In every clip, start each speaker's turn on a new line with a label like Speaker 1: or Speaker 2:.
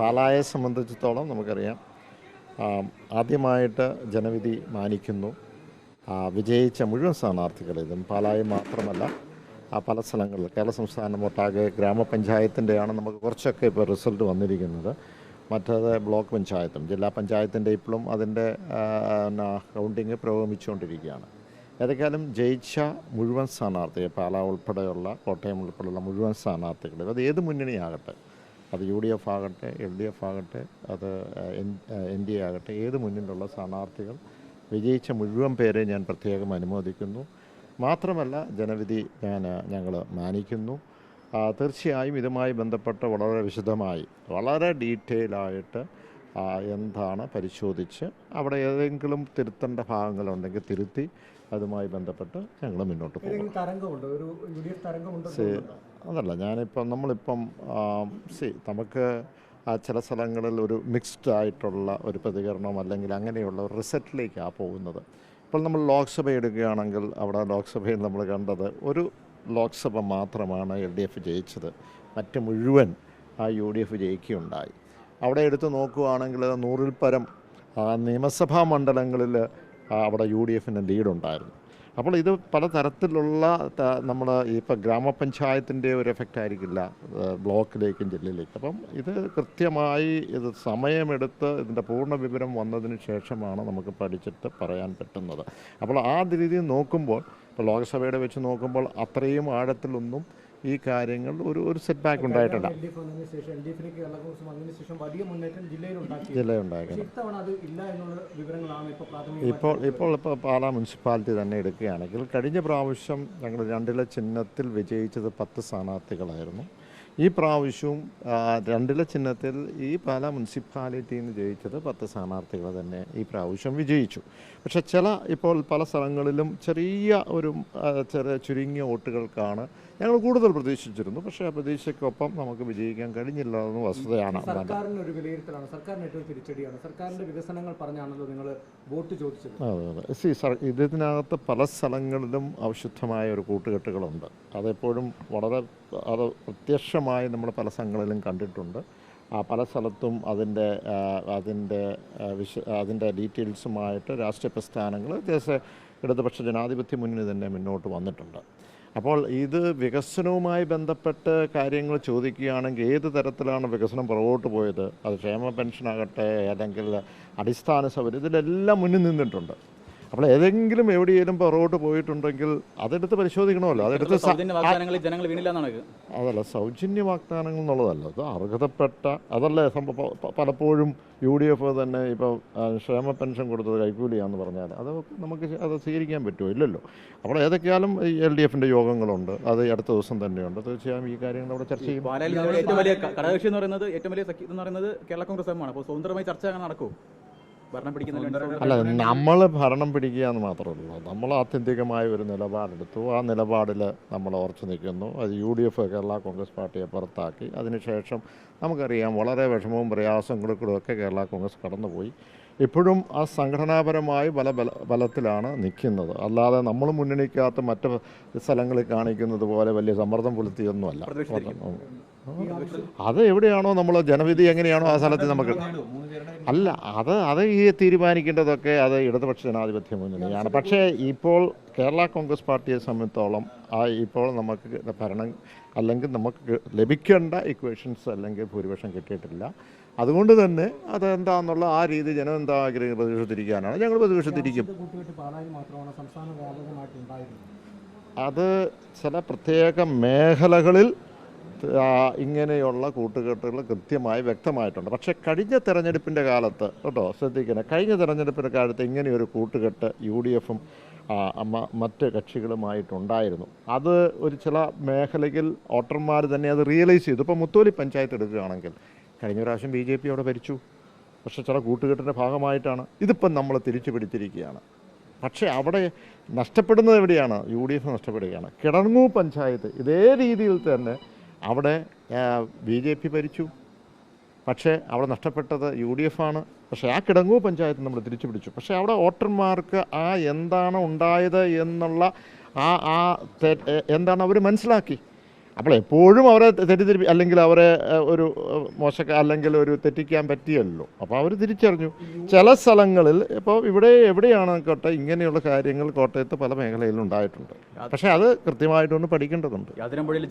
Speaker 1: പാലായെ സംബന്ധിച്ചിടത്തോളം നമുക്കറിയാം ആദ്യമായിട്ട് ജനവിധി മാനിക്കുന്നു. വിജയിച്ച മുഴുവൻ സ്ഥാനാർത്ഥികളിലും പാലായി മാത്രമല്ല പല സ്ഥലങ്ങളിൽ കേരള സംസ്ഥാനം ഒട്ടാകെ ഗ്രാമപഞ്ചായത്തിന്റെയാണ് നമുക്ക് കുറച്ചൊക്കെ ഇപ്പോൾ റിസൾട്ട് വന്നിരിക്കുന്നത്. മറ്റേത് ബ്ലോക്ക് പഞ്ചായത്തും ജില്ലാ പഞ്ചായത്തിന്റെ ഇപ്പോഴും അതിന്റെ കൗണ്ടിങ് പുരോഗമിച്ചുകൊണ്ടിരിക്കുകയാണ്. ഏതൊക്കെയാലും ജയിച്ച മുഴുവൻ സ്ഥാനാർത്ഥികൾ പാല ഉൾപ്പെടെയുള്ള കോട്ടയം ഉൾപ്പെടെയുള്ള മുഴുവൻ സ്ഥാനാർത്ഥികൾ അത് ഏത് മുന്നണിയാകട്ടെ അത് യു ഡി എഫ് ആകട്ടെ എൽ ഡി എഫ് ആകട്ടെ അത് എൻ ഡി എ ആകട്ടെ ഏത് മുന്നിലുള്ള സ്ഥാനാർത്ഥികൾ വിജയിച്ച മുഴുവൻ പേരെ ഞാൻ പ്രത്യേകം അനുമോദിക്കുന്നു. മാത്രമല്ല ജനവിധി ഞാൻ ഞങ്ങൾ മാനിക്കുന്നു. തീർച്ചയായും ഇതുമായി ബന്ധപ്പെട്ട് വളരെ വിശദമായി വളരെ ഡീറ്റെയിലായിട്ട് എന്താണ് പരിശോധിച്ച് അവിടെ ഏതെങ്കിലും തിരുത്തേണ്ട ഭാഗങ്ങളുണ്ടെങ്കിൽ തിരുത്തി അതുമായി ബന്ധപ്പെട്ട് ഞങ്ങൾ മുന്നോട്ട് പോകും.
Speaker 2: സി
Speaker 1: അതല്ല ഞാനിപ്പം നമ്മളിപ്പം സി നമുക്ക് ആ ചില സ്ഥലങ്ങളിൽ ഒരു മിക്സ്ഡ് ആയിട്ടുള്ള ഒരു പ്രതികരണം അല്ലെങ്കിൽ അങ്ങനെയുള്ള ഒരു റിസൾട്ടിലേക്കാണ് പോകുന്നത്. ഇപ്പോൾ നമ്മൾ ലോക്സഭ എടുക്കുകയാണെങ്കിൽ അവിടെ ലോക്സഭയിൽ നമ്മൾ കണ്ടത് ഒരു ലോക്സഭ മാത്രമാണ് എൽ ഡി എഫ് ജയിച്ചത്. മറ്റ് മുഴുവൻ ആ യു ഡി എഫ് ജയിക്കുകയുണ്ടായി. അവിടെ എടുത്ത് നോക്കുകയാണെങ്കിൽ നൂറിൽ പരം ആ, നിയമസഭാ മണ്ഡലങ്ങളിൽ അവിടെ യു ഡി എഫിന്റെ ലീഡുണ്ടായിരുന്നു. അപ്പോൾ ഇത് പല തരത്തിലുള്ള നമ്മൾ ഇപ്പോൾ ഗ്രാമപഞ്ചായത്തിന്റെ ഒരു എഫക്റ്റ് ആയിരിക്കില്ല ബ്ലോക്കിലേക്കും ജില്ലയിലേക്കും. അപ്പം ഇത് കൃത്യമായി ഇത് സമയമെടുത്ത് ഇതിന്റെ പൂർണ വിവരം വന്നതിന് ശേഷമാണ് നമുക്ക് പഠിച്ചിട്ട് പറയാൻ പറ്റുന്നത്. അപ്പോൾ ആ രീതിയിൽ നോക്കുമ്പോൾ ഇപ്പോൾ ലോക്സഭയുടെ വെച്ച് നോക്കുമ്പോൾ അത്രയും ആഴത്തിലൊന്നും ഈ കാര്യങ്ങൾ ഒരു ഒരു സെറ്റ് ബാക്ക്
Speaker 2: ഉണ്ടായിട്ടുണ്ട് ഇപ്പോൾ
Speaker 1: ഇപ്പോൾ ഇപ്പോൾ പാലാ മുനിസിപ്പാലിറ്റി തന്നെ എടുക്കുകയാണെങ്കിൽ കഴിഞ്ഞ പ്രാവശ്യം ഞങ്ങൾ രണ്ടിലെ ചിഹ്നത്തിൽ വിജയിച്ചത് പത്ത് സ്ഥാനാർത്ഥികളായിരുന്നു. ഈ പ്രാവശ്യവും രണ്ടില ചിഹ്നത്തിൽ ഈ പാലാ മുനിസിപ്പാലിറ്റിയിൽ നിന്ന് ജയിച്ചത് പത്ത് സ്ഥാനാർത്ഥികൾ തന്നെ ഈ പ്രാവശ്യം വിജയിച്ചു. പക്ഷേ ചില ഇപ്പോൾ പല സ്ഥലങ്ങളിലും ചെറിയ ഒരു ചെറിയ ചുരുങ്ങിയ വോട്ടുകൾക്കാണ് ഞങ്ങൾ കൂടുതൽ പ്രതീക്ഷിച്ചിരുന്നു. പക്ഷേ ആ പ്രതീക്ഷയ്ക്കൊപ്പം നമുക്ക് വിജയിക്കാൻ കഴിഞ്ഞില്ല എന്ന വസ്തുതയാണ്
Speaker 2: സർക്കാരിന് ഒരു വിലയിരുത്തലാണ്. സർക്കാരിന് ഏറ്റവും തിരിച്ചടിയാണ്. സർക്കാരിന്റെ വികസനങ്ങൾ പറഞ്ഞാണല്ലോ നിങ്ങൾ വോട്ട് ചോദിച്ചത്.
Speaker 1: അതെ അതെ. സി സർ ഇതിനകത്ത് പല സ്ഥലങ്ങളിലും അവിശുദ്ധമായ ഒരു കൂട്ടുകെട്ടുകളുണ്ട്. അതെപ്പോഴും വളരെ അത് പ്രത്യക്ഷമായി നമ്മൾ പല സ്ഥലങ്ങളിലും കണ്ടിട്ടുണ്ട്. ആ പല സ്ഥലത്തും അതിന്റെ അതിന്റെ വിശ അതിന്റെ ഡീറ്റെയിൽസുമായിട്ട് രാഷ്ട്രീയ പ്രസ്ഥാനങ്ങൾ വ്യത്യാസ ഇടതുപക്ഷ ജനാധിപത്യ മുന്നണി തന്നെ മുന്നോട്ട് വന്നിട്ടുണ്ട്. അപ്പോൾ ഇത് വികസനവുമായി ബന്ധപ്പെട്ട് കാര്യങ്ങൾ ചോദിക്കുകയാണെങ്കിൽ ഏത് തരത്തിലാണ് വികസനം പുറകോട്ട് പോയത്? അത് ക്ഷേമ പെൻഷനാകട്ടെ അല്ലെങ്കിൽ അടിസ്ഥാന സൗകര്യം ഇതിലെല്ലാം മുന്നിൽ നിന്നിട്ടുണ്ട്. അപ്പോൾ ഏതെങ്കിലും എവിടെയെങ്കിലും പുറകോട്ട് പോയിട്ടുണ്ടെങ്കിൽ അതെടുത്ത് പരിശോധിക്കണമല്ലോ. അതെടുത്ത് അതല്ല സൗജന്യ വാഗ്ദാനങ്ങൾ എന്നുള്ളതല്ല. അത് അർഹതപ്പെട്ട അതല്ലേ പലപ്പോഴും യു ഡി എഫ് തന്നെ ഇപ്പോൾ ക്ഷേമ പെൻഷൻ കൊടുത്തത് കൈക്കൂലിയാന്ന് പറഞ്ഞാൽ അത് നമുക്ക് അത് സ്വീകരിക്കാൻ പറ്റുമോ? ഇല്ലല്ലോ. അപ്പോൾ ഏതൊക്കെയാലും ഈ എൽ ഡി എഫിന്റെ യോഗങ്ങളുണ്ട്. അത് അടുത്ത ദിവസം തന്നെയുണ്ട്. തീർച്ചയായും ഈ കാര്യങ്ങൾ അവിടെ ചർച്ച ചെയ്യും.
Speaker 3: ഏറ്റവും വലിയ ഘടകകക്ഷി എന്ന് പറയുന്നത് ഏറ്റവും വലിയ സഖ്യം എന്ന് പറയുന്നത് കേരള കോൺഗ്രസ് എമ്മാണ്. അപ്പോൾ സ്വതന്ത്രമായി ചർച്ച അങ്ങനെ
Speaker 1: അല്ല നമ്മൾ ഭരണം പിടിക്കുക എന്ന് മാത്രമേ ഉള്ളൂ നമ്മൾ ആത്യന്തികമായ ഒരു നിലപാടെടുത്തു. ആ നിലപാടിൽ നമ്മൾ ഉറച്ചു നിൽക്കുന്നു. അത് U D F Kerala Congress പാർട്ടിയെ പുറത്താക്കി. അതിനുശേഷം നമുക്കറിയാം വളരെ വിഷമവും പ്രയാസങ്ങളും കൂടെ ഒക്കെ കേരള കോൺഗ്രസ് കടന്നുപോയി. ഇപ്പോഴും ആ സംഘടനാപരമായി ബല ബല ബലത്തിലാണ് നിൽക്കുന്നത്. അല്ലാതെ നമ്മൾ മുന്നണിക്കകത്ത് മറ്റ് സ്ഥലങ്ങളിൽ കാണിക്കുന്നത് പോലെ വലിയ സമ്മർദ്ദം പുലർത്തിയൊന്നുമല്ല. അത് എവിടെയാണോ നമ്മൾ ജനവിധി എങ്ങനെയാണോ ആ സ്ഥലത്ത് നമുക്ക് അല്ല അത് അത് ഈ തീരുമാനിക്കേണ്ടതൊക്കെ അത് ഇടതുപക്ഷ ജനാധിപത്യ മുന്നണിയാണ് പക്ഷേ ഇപ്പോൾ കേരള കോൺഗ്രസ് പാർട്ടിയെ സംബന്ധിച്ചോളം ആ ഇപ്പോൾ നമുക്ക് ഭരണം അല്ലെങ്കിൽ നമുക്ക് ലഭിക്കേണ്ട ഇക്വേഷൻസ് അല്ലെങ്കിൽ ഭൂരിപക്ഷം കിട്ടിയിട്ടില്ല. അതുകൊണ്ട് തന്നെ അതെന്താന്നുള്ള ആ രീതി ജനം എന്താ ആഗ്രഹം? പ്രതിപക്ഷത്തിരിക്കാനാണ് ഞങ്ങൾ പ്രതിപക്ഷത്തിരിക്കും അത് ചില പ്രത്യേക മേഖലകളിൽ ഇങ്ങനെയുള്ള കൂട്ടുകെട്ടുകൾ കൃത്യമായി വ്യക്തമായിട്ടുണ്ട്. പക്ഷേ കഴിഞ്ഞ തെരഞ്ഞെടുപ്പിന്റെ കാലത്ത് കേട്ടോ ശ്രദ്ധിക്കണം കഴിഞ്ഞ തെരഞ്ഞെടുപ്പിന്റെ കാലത്ത് ഇങ്ങനെയൊരു കൂട്ടുകെട്ട് യു ഡി എഫും മറ്റ് കക്ഷികളുമായിട്ടുണ്ടായിരുന്നു. അത് ഒരു ചില മേഖലയിൽ വോട്ടർമാർ തന്നെ അത് റിയലൈസ് ചെയ്തു. ഇപ്പോൾ മുത്തോലി പഞ്ചായത്ത് എടുക്കുകയാണെങ്കിൽ കഴിഞ്ഞ പ്രാവശ്യം ബി ജെ പി അവിടെ ഭരിച്ചു. പക്ഷേ ചില കൂട്ടുകെട്ടിന്റെ ഭാഗമായിട്ടാണ്. ഇതിപ്പം നമ്മൾ തിരിച്ചു പിടിച്ചിരിക്കുകയാണ്. പക്ഷേ അവിടെ നഷ്ടപ്പെടുന്നത് എവിടെയാണ്? യു ഡി എഫ് നഷ്ടപ്പെടുകയാണ്. കിടങ്ങൂ പഞ്ചായത്ത് ഇതേ രീതിയിൽ തന്നെ അവിടെ ബി ജെ പി ഭരിച്ചു. പക്ഷേ അവിടെ നഷ്ടപ്പെട്ടത് യു ഡി എഫ് ആണ്. പക്ഷേ ആ കിടങ്ങൂ പഞ്ചായത്ത് നമ്മൾ തിരിച്ചു പിടിച്ചു പക്ഷേ അവിടെ വോട്ടർമാർക്ക് ആ എന്താണ് ഉണ്ടായത് എന്നുള്ള ആ ആ എന്താണ് അവർ മനസ്സിലാക്കി? അപ്പോൾ എപ്പോഴും അവരെ തെറ്റിദ്ധരിപ്പി അല്ലെങ്കിൽ അവരെ ഒരു മോശ മോശക്ക അല്ലെങ്കിൽ ഒരു തെറ്റിക്കാൻ പറ്റിയല്ലോ. അപ്പോൾ അവർ തിരിച്ചറിഞ്ഞു. ചില സ്ഥലങ്ങളിൽ ഇപ്പോൾ ഇവിടെ എവിടെയാണ് കോട്ടെ ഇങ്ങനെയുള്ള കാര്യങ്ങൾ കോട്ടയത്ത് പല മേഖലയിലും ഉണ്ടായിട്ടുണ്ട്. പക്ഷേ അത് കൃത്യമായിട്ടൊന്ന് പഠിക്കേണ്ടതുണ്ട്.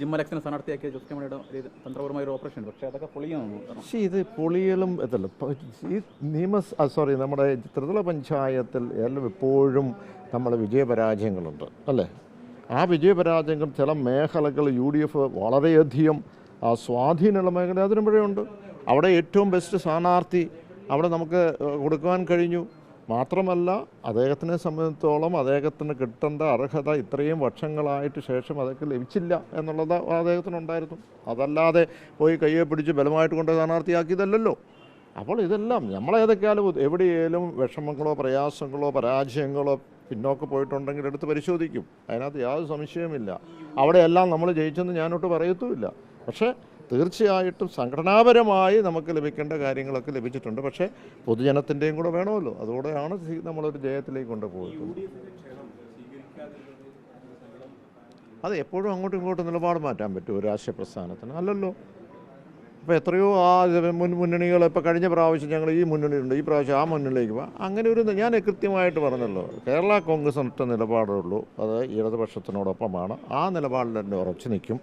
Speaker 3: ജിം അലക്സിനെ സ്ഥാനാർത്ഥിയാക്കിയ ഒരു തന്ത്രപരമായ ഒരു ഓപ്പറേഷൻ പക്ഷേ അതൊക്കെ
Speaker 1: പക്ഷേ ഇത് പൊളിയലും ഇതല്ല. ഈ നിയമ സോറി നമ്മുടെ ത്രിതല പഞ്ചായത്തിൽ എല്ലാം എപ്പോഴും നമ്മൾ വിജയപരാജയങ്ങളുണ്ട്. അല്ലേ? ആ വിജയപരാജയങ്ങൾ ചില മേഖലകൾ യു ഡി എഫ് വളരെയധികം സ്വാധീനമുള്ള മേഖല അതിനുമ്പോഴുണ്ട് അവിടെ ഏറ്റവും ബെസ്റ്റ് സ്ഥാനാർത്ഥി അവിടെ നമുക്ക് കൊടുക്കുവാൻ കഴിഞ്ഞു. മാത്രമല്ല അദ്ദേഹത്തിനെ സംബന്ധിച്ചോളം അദ്ദേഹത്തിന് കിട്ടേണ്ട അർഹത ഇത്രയും വർഷങ്ങളായിട്ട് ശേഷം അതൊക്കെ ലഭിച്ചില്ല എന്നുള്ളത് അദ്ദേഹത്തിനുണ്ടായിരുന്നു. അതല്ലാതെ പോയി കയ്യെ പിടിച്ച് ബലമായിട്ട് കൊണ്ട് സ്ഥാനാർത്ഥിയാക്കിയതല്ലല്ലോ. അപ്പോൾ ഇതെല്ലാം നമ്മളേതൊക്കെയാലും എവിടെയേലും വിഷമങ്ങളോ പ്രയാസങ്ങളോ പരാജയങ്ങളോ പിന്നോക്കം പോയിട്ടുണ്ടെങ്കിൽ എടുത്ത് പരിശോധിക്കും. അതിനകത്ത് യാതൊരു സംശയവുമില്ല. അവിടെയെല്ലാം നമ്മൾ ജയിച്ചെന്ന് ഞാനോട്ട് പറയത്തുമില്ല. പക്ഷേ തീർച്ചയായിട്ടും സംഘടനാപരമായി നമുക്ക് ലഭിക്കേണ്ട കാര്യങ്ങളൊക്കെ ലഭിച്ചിട്ടുണ്ട്. പക്ഷേ പൊതുജനത്തിന്റെയും കൂടെ വേണമല്ലോ. അതുകൂടെയാണ് സി- നമ്മളൊരു ജയത്തിലേക്ക് കൊണ്ടുപോകുന്നത് അത് എപ്പോഴും അങ്ങോട്ടും ഇങ്ങോട്ടും നിലപാട് മാറ്റാൻ പറ്റുമോ ഒരു രാഷ്ട്രീയ പ്രസ്ഥാനത്തിന്. അല്ലല്ലോ. അപ്പോൾ എത്രയോ ആ മുൻ മുന്നണികൾ ഇപ്പോൾ കഴിഞ്ഞ പ്രാവശ്യം ഞങ്ങൾ ഈ മുന്നണിയുണ്ട് ഈ പ്രാവശ്യം ആ മുന്നണിയിലേക്ക് പോകാം അങ്ങനെ ഒരു ഞാൻ കൃത്യമായിട്ട് പറഞ്ഞല്ലോ. കേരള കോൺഗ്രസ് ഒറ്റ നിലപാടുള്ളൂ. അത് ഇടതുപക്ഷത്തിനോടൊപ്പമാണ്. ആ നിലപാടിൽ തന്നെ ഉറച്ചു നിൽക്കും.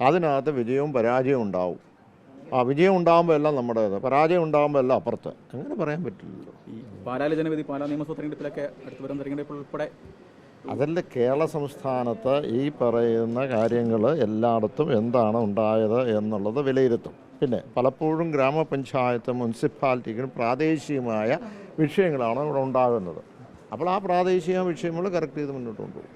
Speaker 1: അതിനകത്ത് വിജയവും പരാജയവും ഉണ്ടാവും. ആ വിജയം ഉണ്ടാകുമ്പോൾ എല്ലാം നമ്മുടെ പരാജയം ഉണ്ടാകുമ്പോൾ എല്ലാം അപ്പുറത്ത്. അങ്ങനെ പറയാൻ പറ്റില്ലല്ലോ.
Speaker 3: ഈ പാലാല ജനവിധി പാലാ നിയമസഭാ തെരഞ്ഞെടുപ്പിലൊക്കെ അടുത്ത് വരുന്ന തെരഞ്ഞെടുപ്പ് ഉൾപ്പെടെ
Speaker 1: അതല്ല കേരള സംസ്ഥാനത്ത് ഈ പറയുന്ന കാര്യങ്ങൾ എല്ലായിടത്തും എന്താണ് ഉണ്ടായത് എന്നുള്ളത് വിലയിരുത്തും. പിന്നെ പലപ്പോഴും ഗ്രാമപഞ്ചായത്ത് മുനിസിപ്പാലിറ്റിക്കും പ്രാദേശികമായ വിഷയങ്ങളാണ് ഇവിടെ ഉണ്ടാകുന്നത്. അപ്പോൾ ആ പ്രാദേശിക വിഷയങ്ങൾ കറക്റ്റ് ചെയ്ത് മുന്നോട്ട് കൊണ്ടുപോകും.